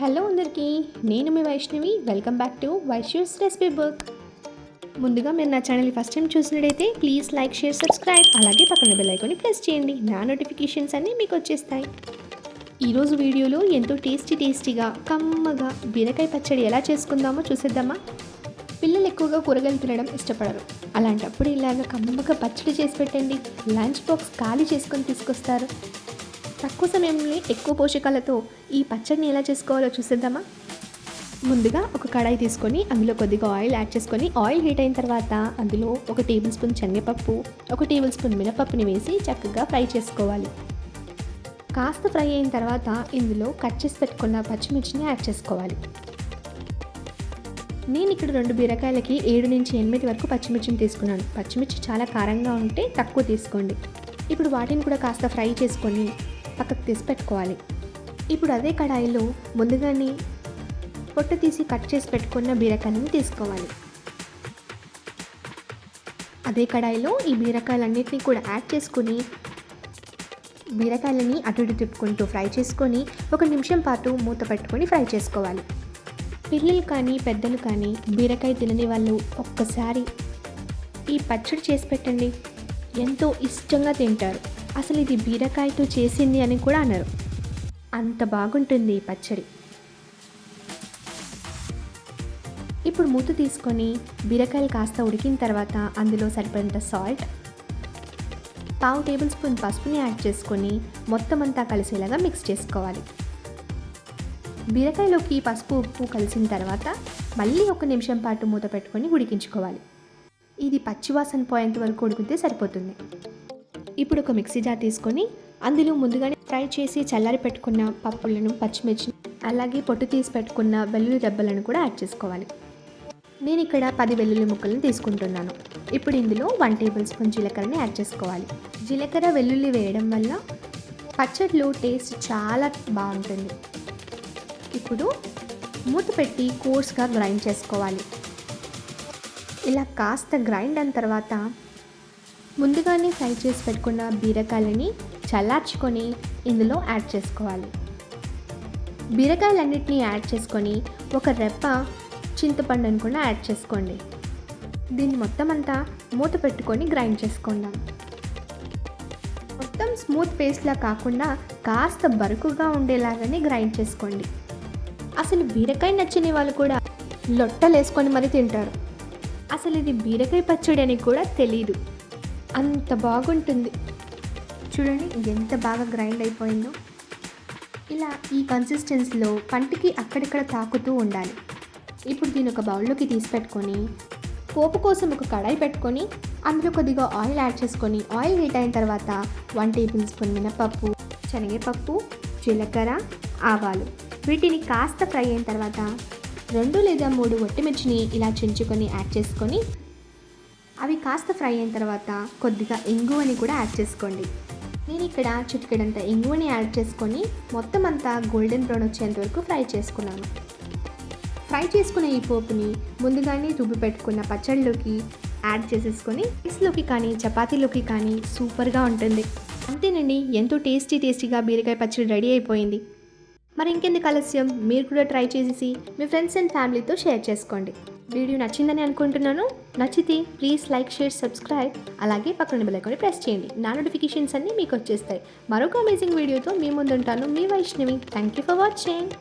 Hello అందరికీ నేను మీ Vaishnavi. Welcome back to Vaishu's recipe book ముందుగా మీరు నా ఛానల్ ఫస్ట్ టైం చూసినట్టయితే ప్లీజ్ లైక్ షేర్ సబ్స్క్రైబ్ అలాగే పక్కన బెల్ ఐకాన్ని ప్రెస్ చేయండి. నా నోటిఫికేషన్స్ అన్నీ మీకు వచ్చేస్తాయి. ఈరోజు వీడియోలో ఎంతో టేస్టీ టేస్టీగా కమ్మగా బీరకాయ పచ్చడి ఎలా చేసుకుందామో చూసేద్దామా? పిల్లలు ఎక్కువగా కూరగాయలు తినడం ఇష్టపడరు. అలాంటప్పుడు ఇలాగ కమ్మగా పచ్చడి చేసి పెట్టండి. లంచ్ బాక్స్ ఖాళీ చేసుకొని తీసుకొస్తారు. తక్కువ సమయంలో ఎక్కువ పోషకాలతో ఈ పచ్చడిని ఎలా చేసుకోవాలో చూసేద్దామా? ముందుగా ఒక కడాయి తీసుకొని అందులో కొద్దిగా ఆయిల్ యాడ్ చేసుకొని ఆయిల్ హీట్ అయిన తర్వాత అందులో ఒక టేబుల్ స్పూన్ శనగపప్పు ఒక టేబుల్ స్పూన్ మినపప్పుని వేసి చక్కగా ఫ్రై చేసుకోవాలి. కాస్త ఫ్రై అయిన తర్వాత ఇందులో కట్ చేసి పెట్టుకున్న పచ్చిమిర్చిని యాడ్ చేసుకోవాలి. నేను ఇక్కడ రెండు బీరకాయలకి ఏడు నుంచి ఎనిమిది వరకు పచ్చిమిర్చిని తీసుకున్నాను. పచ్చిమిర్చి చాలా కారంగా ఉంటే తక్కువ తీసుకోండి. ఇప్పుడు వాటిని కూడా కాస్త ఫ్రై చేసుకొని పక్కకు తీసి పెట్టుకోవాలి. ఇప్పుడు అదే కడాయిలో ముందుగానే పొట్టు తీసి కట్ చేసి పెట్టుకున్న బీరకాయలను తీసుకోవాలి. అదే కడాయిలో ఈ బీరకాయలన్నింటినీ కూడా యాడ్ చేసుకుని బీరకాయలని అటు ఇటు తిప్పుకుంటూ ఫ్రై చేసుకొని ఒక నిమిషం పాటు మూత పెట్టుకొని ఫ్రై చేసుకోవాలి. పిల్లలు కానీ పెద్దలు కానీ బీరకాయ తినని వాళ్ళు ఒక్కసారి ఈ పచ్చడి చేసి పెట్టండి. ఎంతో ఇష్టంగా తింటారు. అసలు ఇది బీరకాయతో చేసింది అని కూడా అన్నారు అంత బాగుంటుంది ఈ పచ్చడి. ఇప్పుడు మూత తీసుకొని బీరకాయలు కాస్త ఉడికిన తర్వాత అందులో సరిపడినంత సాల్ట్ పావు టేబుల్ స్పూన్ పసుపుని యాడ్ చేసుకొని మొత్తం అంతా కలిసేలాగా మిక్స్ చేసుకోవాలి. బీరకాయలోకి పసుపు ఉప్పు కలిసిన తర్వాత మళ్ళీ ఒక నిమిషం పాటు మూత పెట్టుకొని ఉడికించుకోవాలి. ఇది పచ్చివాసన పోయేంత వరకు ఉడికితే సరిపోతుంది. ఇప్పుడు ఒక మిక్సీ జార్ తీసుకొని అందులో ముందుగానే ఫ్రై చేసి చల్లారి పెట్టుకున్న పప్పులను పచ్చిమిర్చి అలాగే పొట్టు తీసి పెట్టుకున్న వెల్లుల్లి దెబ్బలను కూడా యాడ్ చేసుకోవాలి. నేను ఇక్కడ పది వెల్లుల్లి ముక్కలను తీసుకుంటున్నాను. ఇప్పుడు ఇందులో వన్ టేబుల్ స్పూన్ జీలకర్రని యాడ్ చేసుకోవాలి. జీలకర్ర వెల్లుల్లి వేయడం వల్ల పచ్చడిలో టేస్ట్ చాలా బాగుంటుంది. ఇప్పుడు మూత పెట్టి కోర్స్గా గ్రైండ్ చేసుకోవాలి. ఇలా కాస్త గ్రైండ్ అయిన తర్వాత ముందుగానే ఫ్రై చేసి పెట్టుకున్న బీరకాయలని చల్లార్చుకొని ఇందులో యాడ్ చేసుకోవాలి. బీరకాయలన్నింటినీ యాడ్ చేసుకొని ఒక రెప్ప చింతపండును కూడా యాడ్ చేసుకోండి. దీన్ని మొత్తం అంతా మూత పెట్టుకొని గ్రైండ్ చేసుకుందాం. మొత్తం స్మూత్ పేస్ట్లా కాకుండా కాస్త బరుకుగా ఉండేలాగానే గ్రైండ్ చేసుకోండి. అసలు బీరకాయ నచ్చని వాళ్ళు కూడా లొట్టలేసుకొని మరీ తింటారు. అసలు ఇది బీరకాయ పచ్చడి అని కూడా తెలియదు అంత బాగుంటుంది. చూడండి ఎంత బాగా గ్రైండ్ అయిపోయిందో. ఇలా ఈ కన్సిస్టెన్సీలో పంటికి అక్కడిక్కడ తాకుతూ ఉండాలి. ఇప్పుడు దీని ఒక బౌల్లోకి తీసి పెట్టుకొని పోపు కోసం ఒక కడాయి పెట్టుకొని అందులో కొద్దిగా ఆయిల్ యాడ్ చేసుకొని ఆయిల్ హీట్ అయిన తర్వాత వన్ టేబుల్ స్పూన్ మినపప్పు శనగపప్పు జీలకర్ర ఆవాలు. వీటిని కాస్త ఫ్రై అయిన తర్వాత రెండు లేదా మూడు ఒట్టిమిర్చిని ఇలా చించుకొని యాడ్ చేసుకొని అవి కాస్త ఫ్రై అయిన తర్వాత కొద్దిగా ఇంగువని కూడా యాడ్ చేసుకోండి. నేను ఇక్కడ చిటికెడంత ఇంగువని యాడ్ చేసుకొని మొత్తం అంతా గోల్డెన్ బ్రౌన్ వచ్చేంత వరకు ఫ్రై చేసుకున్నాను. ఫ్రై చేసుకున్న ఈ పోపుని ముందుగానే రుబ్బి పెట్టుకున్న పచ్చడిలోకి యాడ్ చేసేసుకొని రైస్లోకి కానీ చపాతీలోకి కానీ సూపర్గా ఉంటుంది. అంతేనండి ఎంతో టేస్టీ టేస్టీగా బీరకాయ పచ్చడి రెడీ అయిపోయింది. మరి ఇంకెందుకు ఆలస్యం? మీరు కూడా ట్రై చేసేసి మీ ఫ్రెండ్స్ అండ్ ఫ్యామిలీతో షేర్ చేసుకోండి. వీడియో నచ్చిందని అనుకుంటున్నాను. నచ్చితే ప్లీజ్ లైక్ షేర్ సబ్స్క్రైబ్. అలాగే పక్కన బెల్లైకొని ప్రెస్ చేయండి. నా నోటిఫికేషన్స్ అన్నీ మీకు వచ్చేస్తాయి. మరొక అమేజింగ్ వీడియోతో మీ ముందుంటాను. మీ Vaishnavi. Thank you for watching